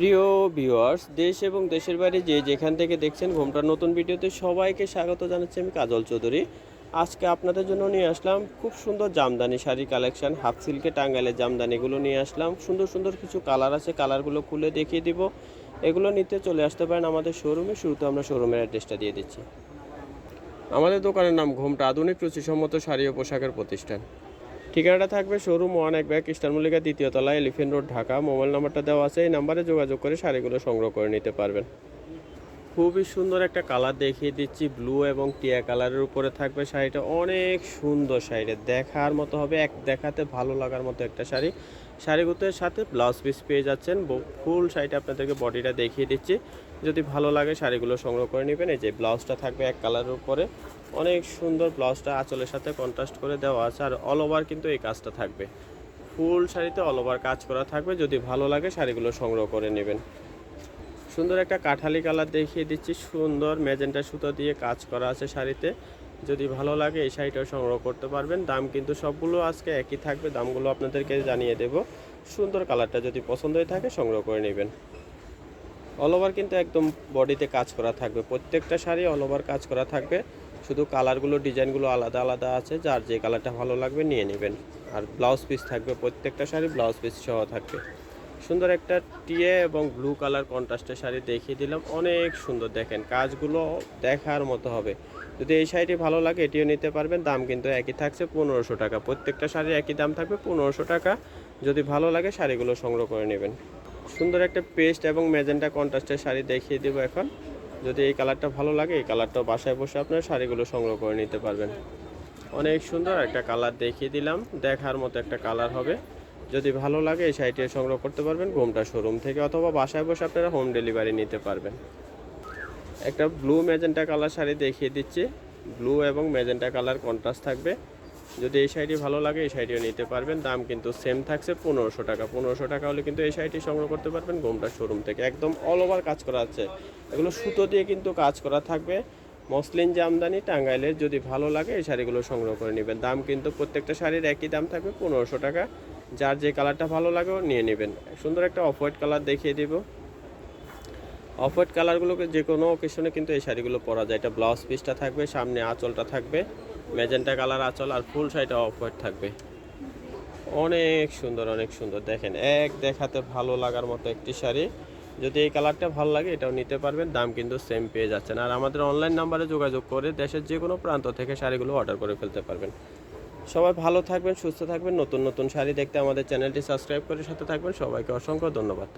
প্রিয় ভিউয়ার্স দেশ এবং দেশের বাইরে যে যেখান থেকে দেখছেন ঘোমটার নতুন ভিডিওতে সবাইকে স্বাগত জানাচ্ছি আমি কাজল চৌধুরী। আজকে আপনাদের জন্য নিয়ে আসলাম খুব সুন্দর জামদানি শাড়ি কালেকশন হাফ সিল্কে টাঙ্গাইলের জামদানিগুলো নিয়ে আসলাম। সুন্দর সুন্দর কিছু কালার আছে কালারগুলো খুলে দেখিয়ে দিব। এগুলো নিতে চলে আসতে পারেন আমাদের শোরুমে শুরুতে আমরা শোরুমের অ্যাড্রেসটা দিয়ে দিচ্ছি। আমাদের দোকানের নাম ঘোমটা আধুনিক রুচিসম্মত শাড়ি ও পোশাকের প্রতিষ্ঠান। ঠিকানাটা থাকবে শোরুম ওয়ান এক ব্যাগ ইস্টার মল্লিকা দ্বিতীয় তলা এলিফেন্ট রোড ঢাকা। মোবাইল নাম্বারটা দেওয়া আছে, এই নাম্বারে যোগাযোগ করে শাড়িগুলো সংগ্রহ করে নিতে পারবেন। খুবই সুন্দর একটা কালার দেখিয়ে দিচ্ছি ব্লু এবং টিয়া কালারের উপরে থাকবে শাড়িটা। অনেক সুন্দর শাড়িটা। দেখার মতো হবে, এক দেখাতে ভালো লাগার মতো একটা শাড়ি। শাড়িগুলোর সাথে ব্লাউজ পিস পেয়ে যাচ্ছেন। ফুল শাড়িটা আপনাদেরকে বডিটা দেখিয়ে দিচ্ছি। যদি ভালো লাগে শাড়িগুলো সংগ্রহ করে নেবেন। এই যে ব্লাউজটা থাকবে এক কালারের উপরে। অনেক সুন্দর ব্লাউজটা আঁচলের সাথে কন্ট্রাস্ট করে দেওয়া আছে আর অল ওভার কিন্তু এই কাজটা থাকবে। ফুল শাড়িতে অল ওভার কাজ করা থাকবে, যদি ভালো লাগে শাড়িগুলো সংগ্রহ করে নেবেন। সুন্দর একটা কাঠালি কালার দেখিয়ে দিচ্ছি, সুন্দর ম্যাজেন্টা সুতো দিয়ে কাজ করা আছে শাড়িতে। যদি ভালো লাগে এই শাড়িটাও সংগ্রহ করতে পারবেন। দাম কিন্তু সবগুলো আজকে একই থাকবে, দামগুলো আপনাদেরকে জানিয়ে দেব। সুন্দর কালারটা যদি পছন্দ হয়ে থাকে সংগ্রহ করে নেবেন। অল ওভার কিন্তু একদম বডিতে কাজ করা থাকবে। প্রত্যেকটা শাড়ি অল ওভার কাজ করা থাকবে। শুধু কালারগুলো ডিজাইনগুলো আলাদা আলাদা আছে। যার যে কালারটা ভালো লাগবে নিয়ে নেবেন। আর ব্লাউজ পিস থাকবে প্রত্যেকটা শাড়ি ব্লাউজ পিস সহ থাকবে। সুন্দর একটা টিয়ে এবং ব্লু কালার কন্ট্রাস্টের শাড়ি দেখিয়ে দিলাম। অনেক সুন্দর দেখেন। কাজগুলো দেখার মতো হবে। যদি এই শাড়িটি ভালো লাগে, এটিও নিতে পারবেন। দাম কিন্তু একই থাকছে, পনেরোশো টাকা। প্রত্যেকটা শাড়ির একই দাম থাকবে, পনেরোশো টাকা। যদি ভালো লাগে, শাড়িগুলো সংগ্রহ করে নেবেন। সুন্দর একটা পেস্ট এবং ম্যাজেন্টা কন্ট্রাস্টের শাড়ি দেখিয়ে দেবো এখন। যদি এই কালারটা ভালো লাগে, এই কালারটা বাসায় বসে আপনার শাড়িগুলো সংগ্রহ করে নিতে পারবেন। অনেক সুন্দর একটা কালার দেখিয়ে দিলাম, দেখার মতো একটা কালার হবে। যদি ভালো লাগে, এই শাড়িটি সংগ্রহ করতে পারবেন ঘুমটা শোরুম থেকে অথবা বাসায় বসে আপনারা হোম ডেলিভারি নিতে পারবেন। একটা ব্লু ম্যাজেন্টা কালার শাড়ি দেখিয়ে দিচ্ছি। ব্লু এবং ম্যাজেন্টা কালার কন্ট্রাস্ট থাকবে। যদি এই শাড়িটি ভালো লাগে, এই শাড়িটিও নিতে পারবেন। দাম কিন্তু সেম থাকছে পনেরোশো টাকা। পনেরোশো টাকা হলে কিন্তু এই শাড়িটি সংগ্রহ করতে পারবেন গোমটা শোরুম থেকে। একদম অল ওভার কাজ করা আছে। এগুলো সুতো দিয়ে কিন্তু কাজ করা থাকবে। মসলিন জামদানি টাঙ্গাইলের যদি ভালো লাগে, এই শাড়িগুলো সংগ্রহ করে নেবেন। দাম কিন্তু প্রত্যেকটা শাড়ির একই দাম থাকবে, পনেরোশো টাকা। যার যে কালারটা ভালো লাগে নিয়ে নেবেন। সুন্দর একটা অফ হোয়াইট কালার দেখিয়ে দিব। অফ হোয়াইট কালারগুলোকে যে কোনো অকেশনে কিন্তু এই শাড়িগুলো পরা যায়। এটা ব্লাউজ পিসটা থাকবে, সামনে আঁচলটা থাকবে ম্যাজেন্টা কালার আঁচল আর ফুল শাড়িটা অফ হোয়াইট থাকবে। অনেক সুন্দর অনেক সুন্দর। দেখেন, এক দেখাতে ভালো লাগার মতো একটি শাড়ি। যদি এই কালারটা ভালো লাগে, এটাও নিতে পারবেন। দাম কিন্তু সেম পেয়ে যাচ্ছেন। আর আমাদের অনলাইন নাম্বারে যোগাযোগ করে দেশের যে কোনো প্রান্ত থেকে শাড়িগুলো অর্ডার করে ফেলতে পারবেন। সবাই ভালো থাকবেন, সুস্থ থাকবেন। নতুন নতুন শাড়ি দেখতে আমাদের চ্যানেলটি সাবস্ক্রাইব করে সাথে থাকবেন। সবাইকে অসংখ্য ধন্যবাদ।